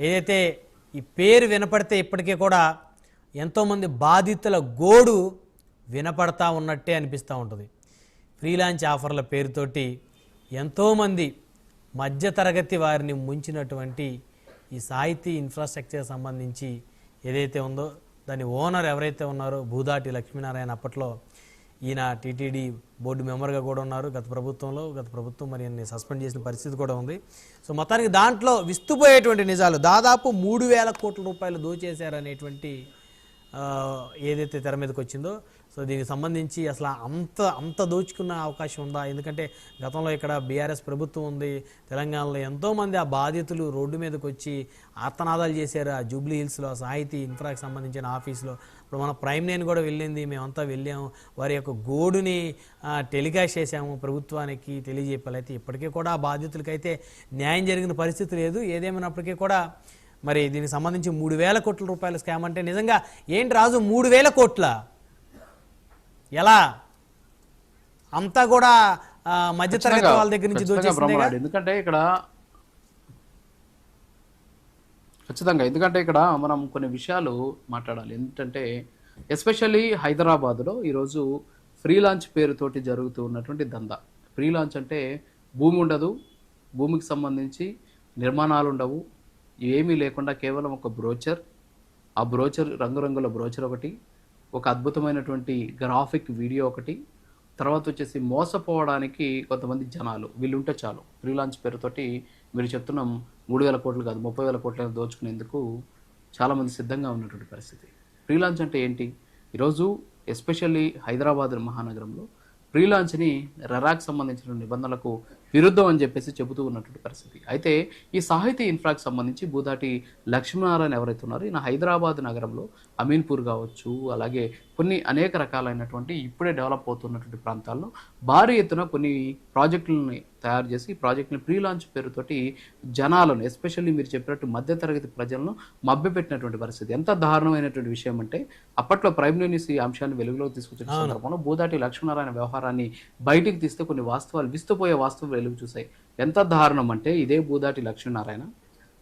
ఏదైతే ఈ పేరు వినపడితే ఇప్పటికీ కూడా ఎంతోమంది బాధితుల గోడు వినపడతా ఉన్నట్టే అనిపిస్తూ ఉంటుంది. ఫ్రీలాన్స్ ఆఫర్ల పేరుతోటి ఎంతోమంది మధ్యతరగతి వారిని ముంచినటువంటి ఈ సాహితీ ఇన్ఫ్రాస్ట్రక్చర్ సంబంధించి ఏదైతే ఉందో దాని ఓనర్ ఎవరైతే ఉన్నారో భూదాటి లక్ష్మీనారాయణ అప్పట్లో ఈయన టీటీడీ బోర్డు మెంబర్గా కూడా ఉన్నారు. గత ప్రభుత్వంలో గత ప్రభుత్వం మరి ఈయన్ని సస్పెండ్ చేసిన పరిస్థితి కూడా ఉంది. సో మొత్తానికి దాంట్లో విస్తుపోయేటువంటి నిజాలు. దాదాపు మూడు వేల కోట్ల రూపాయలు దోచేశారనేటువంటి ఏదైతే తెర మీదకి వచ్చిందో. సో దీనికి సంబంధించి అసలు అంత అంత దోచుకున్న అవకాశం ఉందా? ఎందుకంటే గతంలో ఇక్కడ బీఆర్ఎస్ ప్రభుత్వం ఉంది. తెలంగాణలో ఎంతోమంది ఆ బాధితులు రోడ్డు మీదకి వచ్చి ఆర్తనాదాలు చేశారు. ఆ జూబ్లీ హిల్స్లో సాహితీ ఇన్ఫ్రాకి సంబంధించిన ఆఫీస్లో. ఇప్పుడు మన ప్రైమ్ నేను కూడా వెళ్ళింది. మేమంతా వెళ్ళాము. వారి యొక్క గోడుని టెలికాస్ట్ చేశాము ప్రభుత్వానికి తెలియజేపాలి ఇప్పటికీ కూడా ఆ బాధితులకైతే న్యాయం జరిగిన పరిస్థితి లేదు. ఏదేమైనప్పటికీ కూడా మరి దీనికి సంబంధించి మూడు వేల కోట్ల రూపాయల స్కామ్ అంటే నిజంగా ఏంటి రాజు? మూడు వేల కోట్ల. ఎలా? అంతా కూడా మధ్యతరగతి వాళ్ళ దగ్గర నుంచి. ఎందుకంటే ఇక్కడ ఖచ్చితంగా ఎందుకంటే ఇక్కడ మనం కొన్ని విషయాలు మాట్లాడాలి. ఏంటంటే ఎస్పెషల్లీ హైదరాబాద్లో ఈరోజు ఫ్రీ లాంచ్ పేరుతోటి జరుగుతూ ఉన్నటువంటి దందా. ఫ్రీ లాంచ్ అంటే భూమి ఉండదు భూమికి సంబంధించి నిర్మాణాలు ఉండవు ఏమీ లేకుండా కేవలం ఒక బ్రోచర్ ఆ బ్రోచర్ రంగురంగుల బ్రోచర్ ఒకటి ఒక అద్భుతమైనటువంటి గ్రాఫిక్ వీడియో ఒకటి తర్వాత వచ్చేసి మోసపోవడానికి కొంతమంది జనాలు వీళ్ళుంటే చాలు. ఫ్రీలాన్స్ పేరుతోటి మీరు చెప్తున్నాం మూడు వేల కోట్లు కాదు ముప్పై వేల కోట్లను దోచుకునేందుకు చాలామంది సిద్ధంగా ఉన్నటువంటి పరిస్థితి. ఫ్రీలాన్స్ అంటే ఏంటి? ఈరోజు ఎస్పెషల్లీ హైదరాబాద్ మహానగరంలో ఫ్రీలాన్స్ని రెరాక్ సంబంధించిన నిబంధనలకు విరుద్ధం అని చెప్పేసి చెబుతూ ఉన్నటువంటి పరిస్థితి. అయితే ఈ సాహితీ ఇన్ఫ్రాకి సంబంధించి భూదాటి లక్ష్మీనారాయణ ఎవరైతే ఉన్నారో ఈయన హైదరాబాద్ నగరంలో అమీన్పూర్ కావచ్చు అలాగే కొన్ని అనేక రకాలైనటువంటి ఇప్పుడే డెవలప్ అవుతున్నటువంటి ప్రాంతాల్లో భారీ ఎత్తున కొన్ని ప్రాజెక్టులని తయారు చేసి ప్రాజెక్టుని ప్రీ లాంచ్ పేరుతోటి జనాలను ఎస్పెషల్లీ మీరు చెప్పినట్టు మధ్యతరగతి ప్రజలను మభ్యపెట్టినటువంటి పరిస్థితి. ఎంత దారుణమైనటువంటి విషయం అంటే అప్పట్లో ప్రైమ్ న్యూస్ ఈ అంశాన్ని వెలుగులోకి తీసుకొచ్చిన సందర్భంలో భూదాటి లక్ష్మీనారాయణ వ్యవహారాన్ని బయటికి తీస్తే కొన్ని వాస్తవాలు విస్తుపోయే వాస్తవాలు వెలుగు చూసాయి. ఎంత దారుణం అంటే ఇదే భూదాటి లక్ష్మీనారాయణ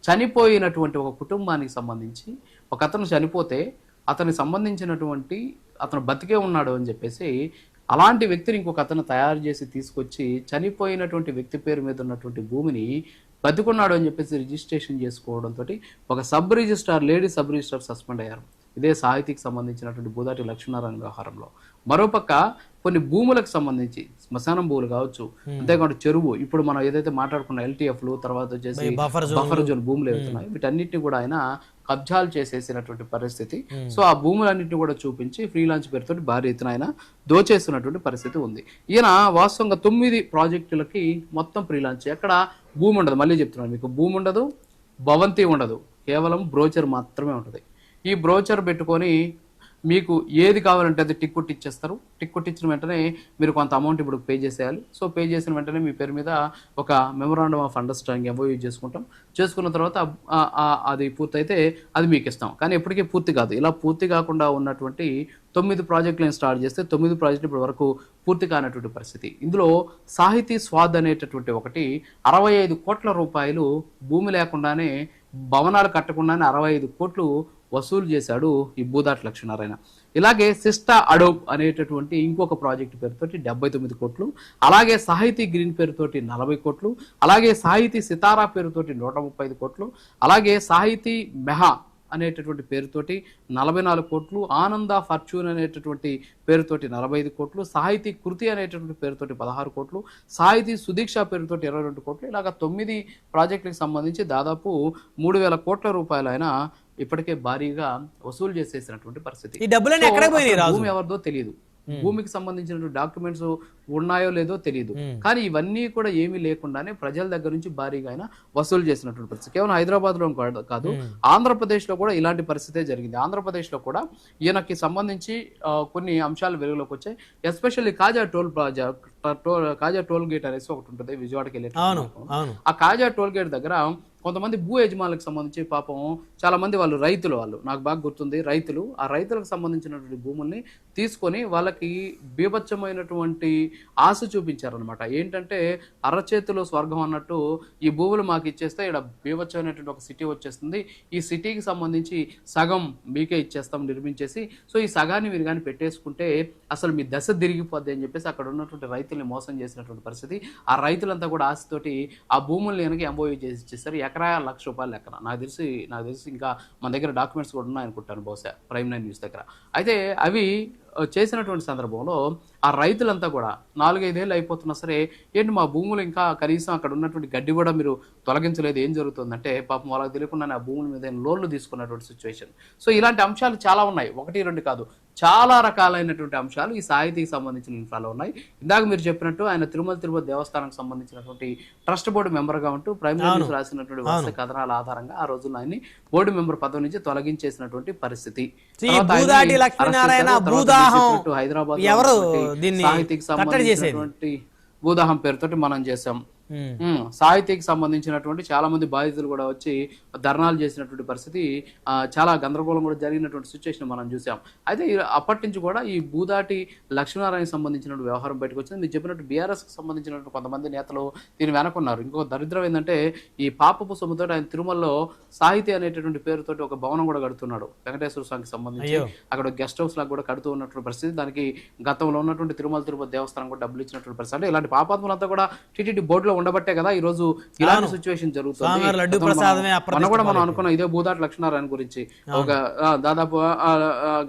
చనిపోయినటువంటి ఒక కుటుంబానికి సంబంధించి ఒక అతను చనిపోతే అతనికి సంబంధించినటువంటి అతను బతికే ఉన్నాడు అని చెప్పేసి అలాంటి వ్యక్తిని ఇంకొక అతను తయారు చేసి తీసుకొచ్చి చనిపోయినటువంటి వ్యక్తి పేరు మీద ఉన్నటువంటి భూమిని బతికున్నాడు అని చెప్పేసి రిజిస్ట్రేషన్ చేసుకోవడంతో ఒక sub registrar lady sub registrar suspend అయ్యారు. ఇదే సాహితీకి సంబంధించినటువంటి బూదాటి లక్ష్మీనారాయణ వ్యవహారంలో. మరోపక్క కొన్ని భూములకు సంబంధించి శ్మశానం భూములు కావచ్చు అంతేకాకుండా చెరువు. ఇప్పుడు మనం ఏదైతే మాట్లాడుకున్న ఎల్టీఎఫ్లు తర్వాత వచ్చేసి బఫర్ జోన్ భూములు ఏవైతున్నాయి వీటన్నిటిని కూడా ఆయన కబ్జాలు చేసేసినటువంటి పరిస్థితి. సో ఆ భూములన్నింటినీ కూడా చూపించి ఫ్రీలాన్స్ పేరుతో భారీ ఎత్తున ఆయన దోచేస్తున్నటువంటి పరిస్థితి ఉంది. ఈయన వాస్తవంగా తొమ్మిది ప్రాజెక్టులకి మొత్తం ఫ్రీలాన్స్ ఎక్కడ? భూమి ఉండదు. మళ్ళీ చెప్తున్నాను మీకు. భూమి ఉండదు భవంతి ఉండదు. కేవలం బ్రోచర్ మాత్రమే ఉంటుంది. ఈ బ్రోచర్ పెట్టుకొని మీకు ఏది కావాలంటే అది టిక్ కొట్టి ఇచ్చేస్తారు టిక్ కొట్టి ఇచ్చిన వెంటనే మీరు కొంత అమౌంట్ ఇప్పుడు పే చేసేయాలి. సో పే చేసిన వెంటనే మీ పేరు మీద ఒక మెమొరాండమ్ ఆఫ్ అండర్స్టాండింగ్ ఎంఓయూ చేసుకుంటాం. చేసుకున్న తర్వాత అది పూర్తయితే అది మీకు ఇస్తాం కానీ ఎప్పటికీ పూర్తి కాదు. ఇలా పూర్తి కాకుండా ఉన్నటువంటి తొమ్మిది ప్రాజెక్టులను స్టార్ట్ చేస్తే తొమ్మిది ప్రాజెక్టులు ఇప్పటి వరకు పూర్తి కానటువంటి పరిస్థితి. ఇందులో సాహితీ స్వాద్ అనేటటువంటి ఒకటి అరవై ఐదు కోట్ల రూపాయలు భూమి లేకుండానే భవనాలు కట్టకుండానే అరవై ఐదు కోట్లు వసూలు చేశాడు ఈ భూదాట్ లక్ష్మీనారాయణ. ఇలాగే సిస్టా అడోబ్ అనేటటువంటి ఇంకొక ప్రాజెక్ట్ పేరుతోటి డెబ్బై తొమ్మిది కోట్లు అలాగే సాహితీ గ్రీన్ పేరుతోటి నలభై కోట్లు అలాగే సాహితీ సితారా పేరుతోటి నూట ముప్పై ఐదు కోట్లు అలాగే సాహితీ మెహా అనేటటువంటి పేరుతోటి నలభై నాలుగు కోట్లు ఆనంద ఫార్చ్యూన్ అనేటటువంటి పేరుతోటి నలభై ఐదు కోట్లు సాహితీ కృతి అనేటటువంటి పేరుతోటి పదహారు కోట్లు సాహితీ సుదీక్ష పేరుతోటి ఇరవై రెండు కోట్లు ఇలాగ తొమ్మిది ప్రాజెక్టులకు సంబంధించి దాదాపు మూడు వేల కోట్ల రూపాయలు ఆయన ఇప్పటికే భారీగా వసూలు చేసేసినటువంటి పరిస్థితి. ఈ డబ్బులన్నీ ఎక్కడికి పోయినాయి భూమి ఎవరిదో తెలియదు భూమికి సంబంధించిన డాక్యుమెంట్స్ ఉన్నాయో లేదో తెలియదు కానీ ఇవన్నీ కూడా ఏమీ లేకుండానే ప్రజల దగ్గర నుంచి భారీగా ఆయన వసూలు చేసినటువంటి పరిస్థితి. కేవలం హైదరాబాద్లో కాదు- ఆంధ్రప్రదేశ్లో కూడా ఇలాంటి పరిస్థితే జరిగింది. ఆంధ్రప్రదేశ్లో కూడా ఈయనకి సంబంధించి కొన్ని అంశాలు వెలుగులోకి వచ్చాయి. Especially Kaza toll plaza toll Kaza toll gate అనేసి ఒకటి ఉంటుంది విజయవాడకి వెళ్ళే ఆ కాజా టోల్ గేట్ దగ్గర కొంతమంది భూ యజమానులకు సంబంధించి పాపం చాలా మంది వాళ్ళు రైతులు వాళ్ళు నాకు బాగా గుర్తుంది రైతులు. ఆ రైతులకు సంబంధించినటువంటి భూముల్ని తీసుకొని వాళ్ళకి బీభత్సమైనటువంటి ఆశ చూపించారనమాట ఏంటంటే అరచేతిలో స్వర్గం అన్నట్టు ఈ భూములు మాకు ఇచ్చేస్తే ఇక్కడ బీభత్సమైనటువంటి ఒక సిటీ వచ్చేస్తుంది. ఈ సిటీకి సంబంధించి సగం మీకే ఇచ్చేస్తాం నిర్మించేసి. సో ఈ సగాన్ని మీరు కానీ పెట్టేసుకుంటే అసలు మీ దశ తిరిగిపోద్ది అని చెప్పేసి అక్కడ ఉన్నటువంటి రైతుల్ని మోసం చేసినటువంటి పరిస్థితి ఆ రైతులంతా కూడా ఆశతోటి ఆ భూముల్ని వెనక ఎంబోయీ చేసి ఇచ్చేస్తారు. ఎకరా లక్ష రూపాయలు ఎక్కడ నాకు తెలిసి నాకు తెలిసి ఇంకా మన దగ్గర డాక్యుమెంట్స్ కూడా ఉన్నాయనుకుంటాను బహుశా ప్రైమ్ నైన్ న్యూస్ దగ్గర. అయితే అవి చేసినటువంటి సందర్భంలో ఆ రైతులంతా కూడా నాలుగైదేళ్ళు అయిపోతున్నా సరే ఏంటి మా భూములు ఇంకా కనీసం అక్కడ ఉన్నటువంటి గడ్డి కూడా మీరు తొలగించలేదు ఏం జరుగుతుందంటే పాపం వాళ్ళకి తెలియకుండా ఆ భూముల మీద లోన్లు తీసుకున్నటువంటి సిచ్యువేషన్ సో ఇలాంటి అంశాలు చాలా ఉన్నాయి. ఒకటి రెండు కాదు. చాలా రకాలైనటువంటి అంశాలు ఈ సాహితీకి సంబంధించిన ఇన్ఫాలో ఉన్నాయి. ఇందాక మీరు చెప్పినట్టు ఆయన తిరుమల తిరుపతి దేవస్థానానికి సంబంధించినటువంటి ట్రస్ట్ బోర్డు మెంబర్గా ఉంటూ ప్రైమ్ న్యూస్ రాసినటువంటి వాస్తవ కథనాల ఆధారంగా ఆ రోజున ఆయన్ని బోర్డు మెంబర్ పదవి నుంచి తొలగించేసినటువంటి పరిస్థితి. చెప్పినట్టు హైదరాబాద్ ఎవరు దీన్ని సాహితీకి? సంబంధించినటువంటి భూదాహం పేరుతోటి మనం చేసాం సాహితీకి సంబంధించినటువంటి చాలా మంది బాధితులు కూడా వచ్చి ధర్నాలు చేసినటువంటి పరిస్థితి చాలా గందరగోళం కూడా జరిగినటువంటి సిచ్యువేషన్ మనం చూసాం. అయితే అప్పటి నుంచి కూడా ఈ భూదాటి లక్ష్మీనారాయణ సంబంధించిన వ్యవహారం బయటకు వచ్చింది. మీరు చెప్పినట్టు బీఆర్ఎస్కి సంబంధించినటువంటి కొంతమంది నేతలు దీని వెనకున్నారు. ఇంకో దరిద్రం ఏంటంటే ఈ పాపపు సొమ్ముతో ఆయన తిరుమలలో సాహితీ అనేటటువంటి పేరుతోటి ఒక భవనం కూడా కడుతున్నాడు. వెంకటేశ్వర స్వామికి సంబంధించి. అక్కడ గెస్ట్ హౌస్ లాగా కూడా కడుతూ ఉన్నటువంటి పరిస్థితి. దానికి గతంలో ఉన్నటువంటి తిరుమల తిరుపతి దేవస్థానం కూడా డబ్బులు ఇచ్చినటువంటి పరిస్థితి. అంటే ఇలాంటి పాపాత్మలంతా కూడా టీటీడీ బోర్డులో ఉండబట్టే కదా ఈ రోజు ఇలాంటి సిచ్యువేషన్ జరుగుతుంది. మనం- కూడా మనం అనుకున్నాం ఇదే భూదాటి లక్ష్మీనారాయణ గురించి ఒక దాదాపు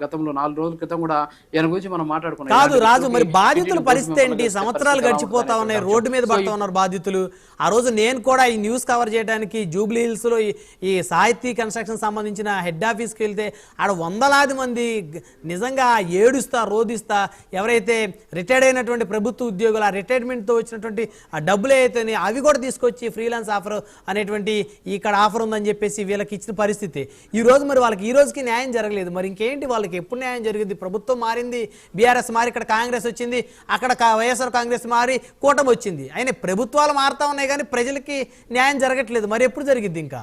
గతంలో నాలుగు రోజుల క్రితం కూడా ఈయన గురించి మనం మాట్లాడుకున్నాం. కాదు రాజు మరి బాధితుల పరిస్థితి ఏంటి? సంవత్సరాలు గడిచిపోతా ఉన్నాయి రోడ్డు మీద. పడతా ఉన్నారు బాధితులు. ఆ రోజు నేను కూడా ఈ న్యూస్ కవర్ చేయడానికి జూబ్లీ హిల్స్లో ఈ- సాహితీ కన్స్ట్రక్షన్ సంబంధించిన హెడ్ ఆఫీస్కి వెళ్తే ఆడ వందలాది మంది నిజంగా ఏడుస్తా రోధిస్తా ఎవరైతే రిటైర్డ్ అయినటువంటి ప్రభుత్వ ఉద్యోగులు ఆ రిటైర్మెంట్తో వచ్చినటువంటి ఆ డబ్బులు అయితే అవి కూడా తీసుకొచ్చి ఫ్రీలాన్స్ ఆఫర్ అనేటువంటి ఇక్కడ ఆఫర్ ఉందని చెప్పేసి వీళ్ళకి ఇచ్చిన పరిస్థితి. ఈ రోజు మరి వాళ్ళకి ఈ రోజుకి న్యాయం జరగలేదు. మరి ఇంకేంటి వాళ్ళకి? ఎప్పుడు న్యాయం జరిగింది? ప్రభుత్వం మారింది బీఆర్ఎస్ మారి ఇక్కడ కాంగ్రెస్ వచ్చింది అక్కడ వైఎస్ఆర్ కాంగ్రెస్ మారి కూటమి వచ్చింది. అయినా ప్రభుత్వాలు మారుతా ఉన్నాయి కానీ ప్రజలకి న్యాయం జరగట్లేదు. మరి ఎప్పుడు జరిగిద్ది ఇంకా?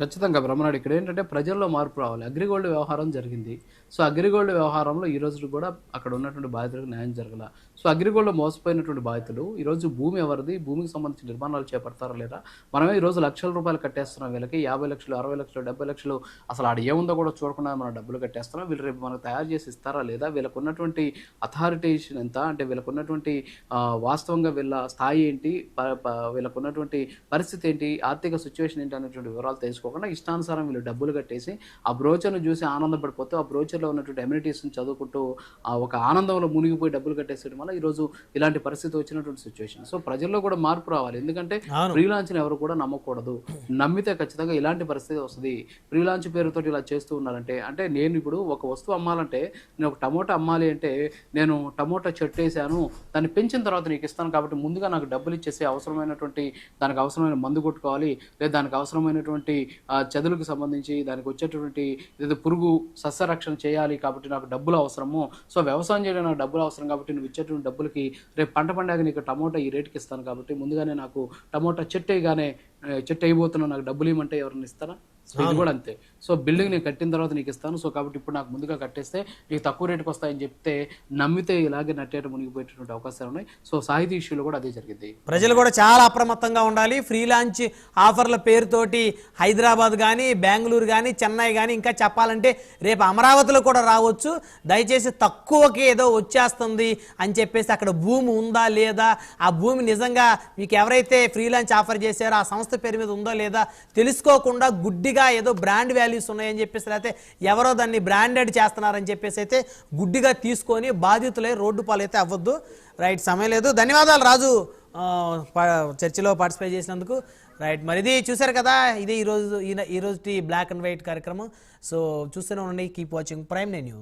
ఖచ్చితంగా బ్రహ్మనాయుడు ఇక్కడ ఏంటంటే ప్రజల్లో మార్పు రావాలి. అగ్రిగోల్డ్ వ్యవహారం జరిగింది. సో అగ్రిగోల్డ్ వ్యవహారంలో ఈ రోజు కూడా అక్కడ ఉన్నటువంటి బాధితులకు న్యాయం జరగల. సో అగ్రిగోల్డ్ మోసపోయినటువంటి బాధితులు ఈరోజు భూమి ఎవరిది భూమికి సంబంధించిన నిర్మాణాలు చేపడతారా లేదా? మనమే ఈ రోజు లక్షల రూపాయలు కట్టేస్తున్నాం వీళ్ళకి యాభై లక్షలు అరవై లక్షలు డెబ్బై లక్షలు. అసలు ఆడ ఏముందో కూడా చూడకుండా మనం డబ్బులు కట్టేస్తున్నాం. వీళ్ళు రేపు మనకు తయారు చేసి ఇస్తారా లేదా? వీళ్ళకు ఉన్నటువంటి అథారిటేషన్ ఎంత? అంటే వీళ్ళకు ఉన్నటువంటి వాస్తవంగా వీళ్ళ స్థాయి ఏంటి? ప- ప- వీళ్ళకు ఉన్నటువంటి పరిస్థితి ఏంటి? ఆర్థిక సిచ్యువేషన్ ఏంటి? అనేటువంటి వివరాలు తెలుసుకోకుండా ఇష్టానుసారం వీళ్ళు డబ్బులు కట్టేసి ఆ బ్రోచర్ను చూసి ఆనందపడిపోతూ ఆ బ్రోచర్లో ఉన్నటువంటి అమ్యూనిటీస్ని చదువుకుంటూ ఆ ఒక ఆనందంలో మునిగిపోయి డబ్బులు కట్టేసేయడం వల్ల ఈరోజు ఇలాంటి పరిస్థితి వచ్చినటువంటి సిచ్యువేషన్ సో ప్రజల్లో కూడా మార్పు రావాలి. ఎందుకంటే. ఫ్రీలాన్స్ని ఎవరు కూడా నమ్మకూడదు. నమ్మితే ఖచ్చితంగా ఇలాంటి పరిస్థితి వస్తుంది. ఫ్రీలాన్స్ పేరుతో ఇలా చేస్తూ ఉన్నారంటే అంటే నేను ఇప్పుడు ఒక వస్తువు అమ్మాలంటే నేను ఒక టమోటా అమ్మాలి అంటే నేను టమోటా చెట్టు వేసాను దాన్ని పెంచిన తర్వాత నీకు ఇస్తాను కాబట్టి ముందుగా నాకు డబ్బులు ఇచ్చేసి అవసరమైనటువంటి దానికి అవసరమైన మందు కొట్టుకోవాలి లేదా దానికి అవసరమైనటువంటి ఆ, సంబంధించి దానికి వచ్చేటటువంటి ఏదైతే పురుగు సస్యరక్షణ చేయాలి కాబట్టి నాకు డబ్బులు అవసరము. సో వ్యవసాయం చేయడం నాకు డబ్బులు అవసరం కాబట్టి నువ్వు ఇచ్చేటువంటి డబ్బులకి రేపు పంట పండాక నీకు టమోటా ఈ రేటుకి ఇస్తాను కాబట్టి ముందుగానే నాకు టమోటా చెట్టు వేయగానే చెట్టు అయిపోతున్నావు నాకు డబ్బులు ఇవ్వమంటే ఎవరిని ఇస్తారా? ఇది కూడా అంతే. సో బిల్డింగ్ నేను కట్టిన తర్వాత నీకు ఇస్తాను. సో కాబట్టి ఇప్పుడు నాకు ముందుగా కట్టేస్తే నీకు తక్కువ రేటుకి వస్తాయని చెప్తే నమ్మితే ఇలాగే నట్టేట మునిగిపోయేటువంటి అవకాశాలు ఉన్నాయి. సో సాహితీ ఇష్యూలో కూడా అదే జరిగింది. ప్రజలు కూడా చాలా అప్రమత్తంగా ఉండాలి. ఫ్రీలాన్స్ ఆఫర్ల పేరుతోటి హైదరాబాద్ కానీ బెంగళూరు కానీ చెన్నై కానీ ఇంకా చెప్పాలంటే రేపు అమరావతిలో కూడా రావచ్చు. దయచేసి తక్కువకి ఏదో వచ్చేస్తుంది అని చెప్పేసి అక్కడ భూమి ఉందా లేదా ఆ భూమి నిజంగా మీకు ఎవరైతే ఫ్రీలాన్స్ ఆఫర్ చేశారో ఆ సంస్థ పేరు మీద ఉందో లేదా తెలుసుకోకుండా గుడ్డిగా ఏదో బ్రాండ్ వాల్యూస్ ఉన్నాయని చెప్పేసి లేకపోతే ఎవరో దాన్ని బ్రాండెడ్ చేస్తున్నారని చెప్పేసి అయితే గుడ్డిగా తీసుకొని బాధితులై రోడ్డు పాలైతే అవ్వద్దు. రైట్ సమయం లేదు. ధన్యవాదాలు రాజు. చర్చిలో పార్టిసిపేట్ చేసినందుకు. రైట్ మరి ఇది చూశారు కదా ఇది ఈరోజు ఈ రోజు బ్లాక్ అండ్ వైట్ కార్యక్రమం. సో చూస్తూనే ఉండండి. కీప్ వాచింగ్ ప్రైమ్ నేను న్యూస్